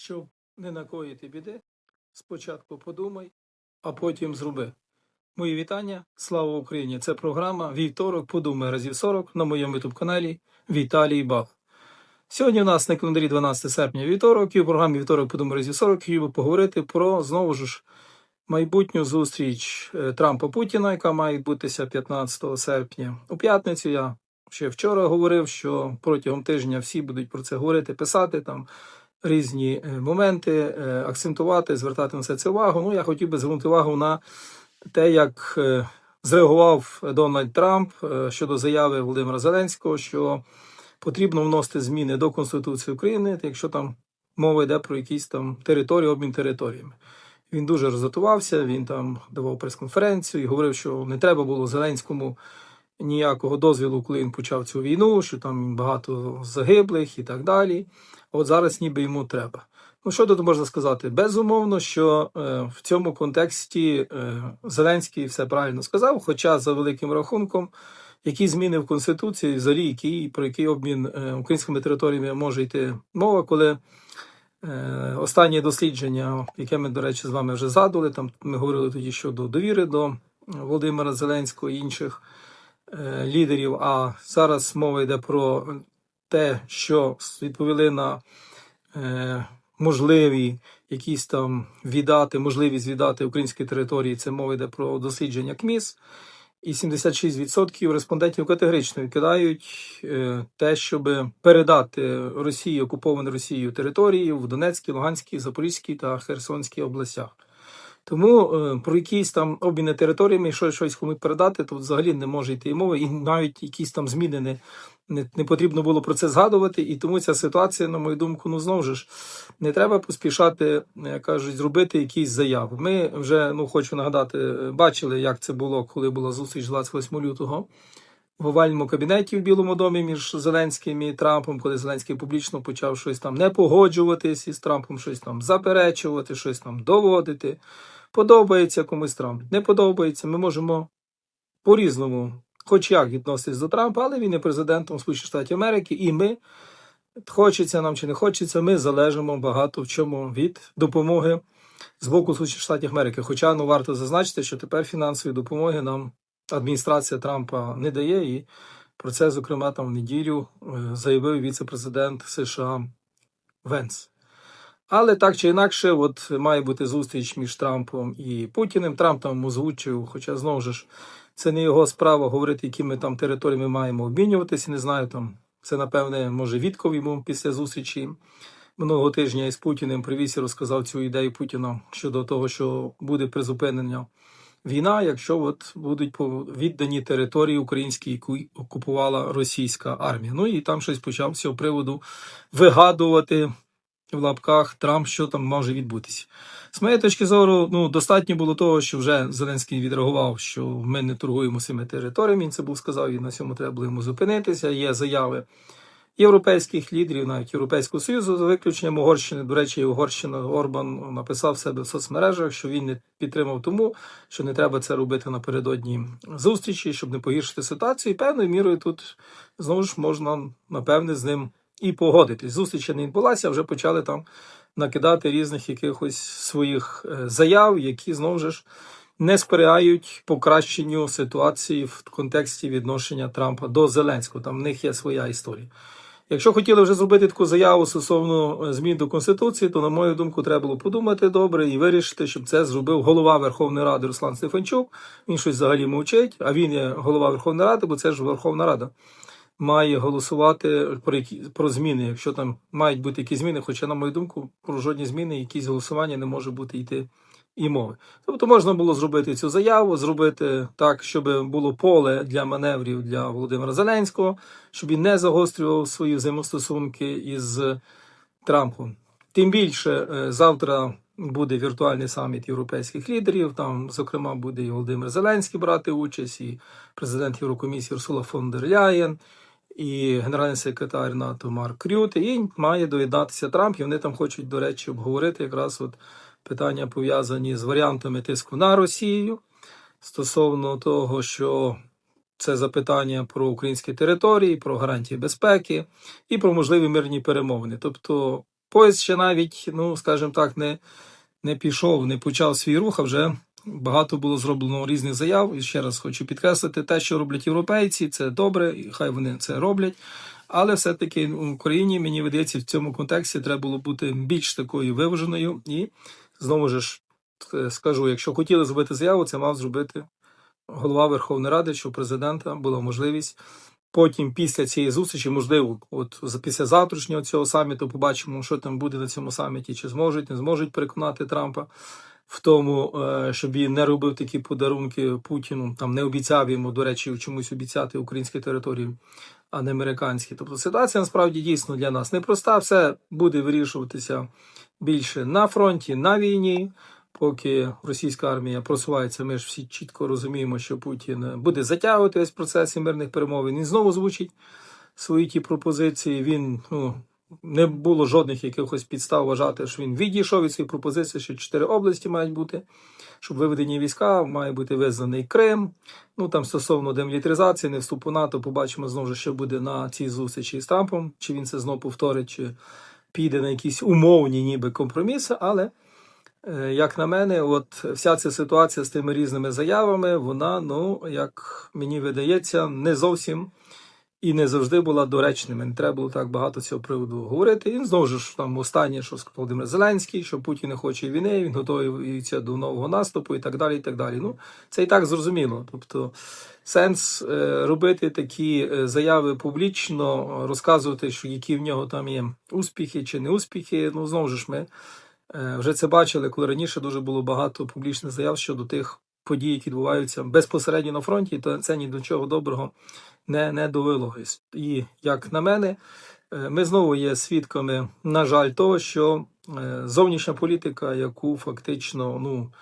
Щоб не накоїти біди, спочатку подумай, а потім зроби. Мої вітання, слава Україні! Це програма Вівторок подумай разів 40 на моєму ютуб каналі Віталій Бах. Сьогодні у нас на календарі 12 серпня вівторок, і в програмі Вівторок подумай разів 40 хотів би поговорити про знову ж майбутню зустріч е, Трампа Путіна, яка має відбутися 15 серпня. У п'ятницю я ще вчора говорив, що протягом тижня всі будуть про це говорити, писати там різні е, моменти, е, акцентувати, звертати на все це увагу. Ну, я хотів би звернути увагу на те, як е, зреагував Дональд Трамп щодо заяви Володимира Зеленського, що потрібно вносити зміни до Конституції України, якщо там мова йде про якісь там території, обмін територіями. Він дуже розготувався, він там давав прес-конференцію і говорив, що не треба було Зеленському ніякого дозвілу, коли він почав цю війну, що там багато загиблих і так далі. От зараз ніби йому треба. Ну, що тут можна сказати? Безумовно, що е, в цьому контексті е, Зеленський все правильно сказав, хоча за великим рахунком, які зміни в Конституції, взагалі, які, про який обмін е, українськими територіями може йти мова, коли е, останнє дослідження, яке ми, до речі, з вами вже згадували, там ми говорили тоді щодо довіри до Володимира Зеленського і інших лідерів. А зараз мова йде про те, що відповіли на е, можливі якісь там віддати, можливість віддати українські території. Це мова йде про дослідження КМІС. І 76% респондентів категорично відкидають е, те, щоб передати Росії окуповані Росією території в Донецькій, Луганській, Запорізькій та Херсонській областях. Тому е, про якісь там обміни територіями, що щось комусь передати, то взагалі не може йти і мови, і навіть якісь там зміни не, не, не потрібно було про це згадувати. І тому ця ситуація, на мою думку, ну знову ж не треба поспішати, як кажуть, зробити якісь заяви. Ми вже ну хочу нагадати, е, бачили, як це було, коли була зустріч 28 лютого. В овальному кабінеті в Білому домі між Зеленським і Трампом, коли Зеленський публічно почав щось там не погоджуватись із Трампом, щось там заперечувати, щось там доводити. Подобається комусь Трамп, не подобається. Ми можемо по-різному, хоч як відноситись до Трампа, але він є президентом Сполучених Штатів Америки, і ми, хочеться нам чи не хочеться, ми залежимо багато в чому від допомоги з боку Сполучених Штатів Америки. Хоча ну варто зазначити, що тепер фінансової допомоги нам адміністрація Трампа не дає, і про це, зокрема, там в неділю е, заявив віце-президент США Венс. Але так чи інакше, от має бути зустріч між Трампом і Путіним. Трамп там озвучив, хоча знову ж це не його справа говорити, якими там територіями маємо обмінюватися. Не знаю, там це напевне може Вітков йому після зустрічі минулого тижня із Путіним привіз і розказав цю ідею Путіна щодо того, що буде призупинення війна, якщо от будуть віддані території українські, яку окупувала російська армія. Ну і там щось почав з цього приводу вигадувати в лапках Трамп, що там може відбутися. З моєї точки зору, ну достатньо було того, що вже Зеленський відреагував, що ми не торгуємо цими територіями. Він це був сказав, і на цьому треба було йому зупинитися. Є заяви європейських лідерів, навіть Європейського Союзу, за виключенням Угорщини. До речі, Угорщина Орбан написав себе в соцмережах, що він не підтримав тому, що не треба це робити напередодні зустрічі, щоб не погіршити ситуацію. І певною мірою тут знову ж можна напевне з ним і погодитись. Зустрічі не відбулася, вже почали там накидати різних якихось своїх е, заяв, які знову ж не сприяють покращенню ситуації в контексті відношення Трампа до Зеленського. Там в них є своя історія. Якщо хотіли вже зробити таку заяву стосовно е, змін до Конституції, то, на мою думку, треба було подумати добре і вирішити, щоб це зробив голова Верховної Ради Руслан Стефанчук. Він щось взагалі мовчить, а він є голова Верховної Ради, бо це ж Верховна Рада має голосувати про які про зміни, якщо там мають бути якісь зміни. Хоча, на мою думку, про жодні зміни, якісь голосування не може бути йти і мови. Тобто можна було зробити цю заяву, зробити так, щоб було поле для маневрів для Володимира Зеленського, щоб він не загострював свої взаємостосунки із Трампом. Тим більше е, завтра буде віртуальний саміт європейських лідерів. Там, зокрема, буде і Володимир Зеленський брати участь, і президент Єврокомісії Урсула фон дер Ляєн, і генеральний секретар НАТО Марк Рют. І має доєднатися Трамп. І вони там хочуть, до речі, обговорити якраз от питання пов'язані з варіантами тиску на Росію стосовно того, що це запитання про українські території, про гарантії безпеки і про можливі мирні перемовини. Тобто Поїзд ще навіть, ну скажімо так, не, не пішов, не почав свій рух, а вже багато було зроблено різних заяв. І ще раз хочу підкреслити, те, що роблять європейці, це добре, і хай вони це роблять. Але все-таки в Україні, мені видається, в цьому контексті треба було бути більш такою виваженою. І знову ж е, скажу, якщо хотіли зробити заяву, це мав зробити голова Верховної Ради, що у президента була можливість. Потім, після цієї зустрічі, можливо, от після завтрашнього цього саміту побачимо, що там буде на цьому саміті, чи зможуть, не зможуть переконати Трампа в тому, е, щоб він не робив такі подарунки Путіну, там не обіцяв йому, до речі, чомусь обіцяти українські території, а не американські. Тобто ситуація насправді дійсно для нас непроста. Все буде вирішуватися більше на фронті, на війні. Поки російська армія просувається, ми ж всі чітко розуміємо, що Путін буде затягувати весь процес мирних перемовин. Він знову звучить свої ті пропозиції. Він ну не було жодних якихось підстав вважати, що він відійшов від своїх пропозицій, що чотири області мають бути, щоб виведені війська, має бути визнаний Крим. Ну там стосовно демілітаризації, не вступу НАТО, побачимо знову ж, що буде на цій зустрічі з Трампом, чи він це знову повторить, чи піде на якісь умовні, ніби компроміси, але. Е, Як на мене, от вся ця ситуація з тими різними заявами, вона, ну, як мені видається, не зовсім і не завжди була доречними. Не треба було так багато цього приводу говорити. І знову ж там останнє, що сказав Володимир Зеленський, що Путін не хоче війни, він готовий до нового наступу і так далі. і так далі. Ну, це і так зрозуміло. Тобто сенс е, робити такі е, заяви публічно, розказувати, що які в нього там є успіхи чи не успіхи. Ну, знову ж ми. Е, Вже це бачили, коли раніше дуже було багато публічних заяв щодо тих подій, які відбуваються безпосередньо на фронті, то це ні до чого доброго не, не довело. І як на мене, е, ми знову є свідками, на жаль, того, що е, зовнішня політика, яку фактично ну,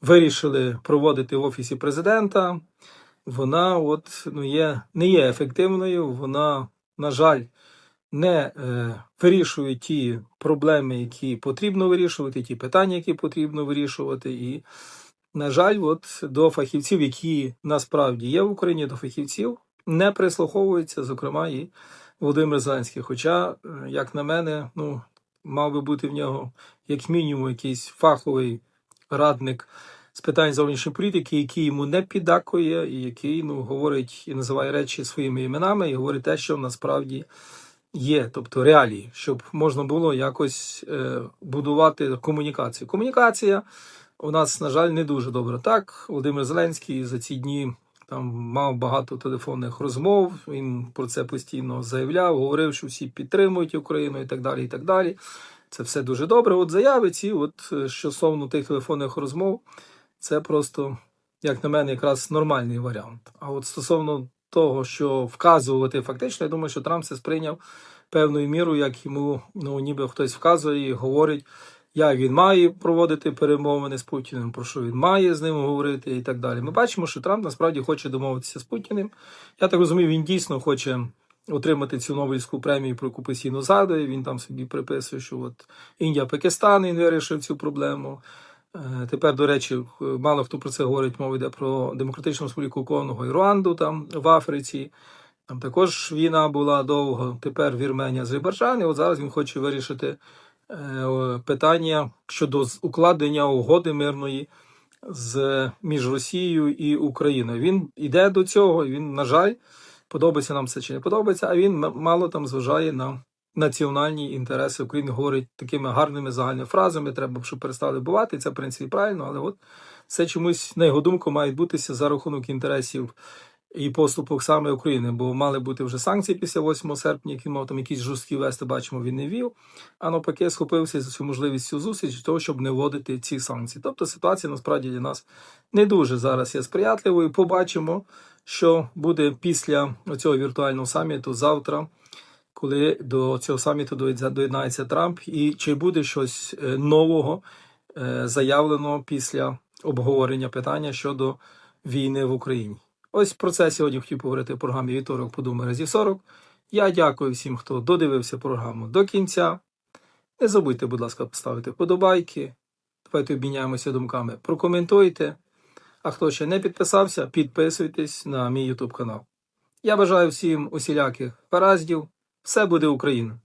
вирішили проводити в офісі президента, вона от ну є не є ефективною. Вона, на жаль, не е, вирішує ті проблеми, які потрібно вирішувати, ті питання, які потрібно вирішувати. І, на жаль, от до фахівців, які насправді є в Україні, до фахівців не прислуховується, зокрема, і Володимир Зеленський. Хоча, е, як на мене, ну, мав би бути в нього як мінімум якийсь фаховий радник з питань зовнішньої політики, який йому не піддакує, і який ну, говорить і називає речі своїми іменами, і говорить те, що насправді є, тобто реалії, щоб можна було якось е, будувати комунікацію. Комунікація у нас, на жаль, не дуже добра. Так, Володимир Зеленський за ці дні там мав багато телефонних розмов. Він про це постійно заявляв, говорив, що всі підтримують Україну і так далі. і так далі. Це все дуже добре. От заяви ці, от е, стосовно тих телефонних розмов, це просто, як на мене, якраз нормальний варіант. А от стосовно того, що вказувати фактично, я думаю, що Трамп це сприйняв певною мірою, як йому ну, ніби хтось вказує і говорить, як він має проводити перемовини з Путіним, про що він має з ним говорити і так далі. Ми бачимо, що Трамп насправді хоче домовитися з Путіним. Я так розумію, він дійсно хоче отримати цю Нобелівську премію, про яку постійно згадує. Він там собі приписує, що от Індія, Пакистан він вирішив цю проблему. Е, Тепер, до речі, мало хто про це говорить, мова йде про Демократичну Республіку Конго і Руанду там в Африці. Там також війна була довго. Тепер Вірменія, Азербайджан. І от зараз він хоче вирішити е, питання щодо укладення угоди мирної з між Росією і Україною. Він іде до цього. Він, на жаль, подобається нам це чи не подобається, а він мало там зважає на національні інтереси України. Говорить такими гарними загальними фразами. Треба, щоб перестали бувати. Це в принципі правильно, але от це чомусь на його думку має бутися за рахунок інтересів і поступок саме України, бо мали бути вже санкції після 8 серпня, які мав там якісь жорсткі вести, бачимо, він не вів. А навпаки, схопився за цю можливість цю зустріч для того, щоб не вводити ці санкції. Тобто ситуація насправді для нас не дуже зараз є сприятливою. Побачимо, що буде після цього віртуального саміту завтра. Коли до цього саміту доєднається Трамп, і чи буде щось е, нового е, заявлено після обговорення питання щодо війни в Україні? Ось про це сьогодні хотів поговорити в програмі Вівторок подумай разів 40. Я дякую всім, хто додивився програму до кінця. Не забудьте, будь ласка, поставити вподобайки. Давайте обміняємося думками. Прокоментуйте. А хто ще не підписався, підписуйтесь на мій YouTube канал. Я бажаю всім усіляких гараздів. Все буде Україна!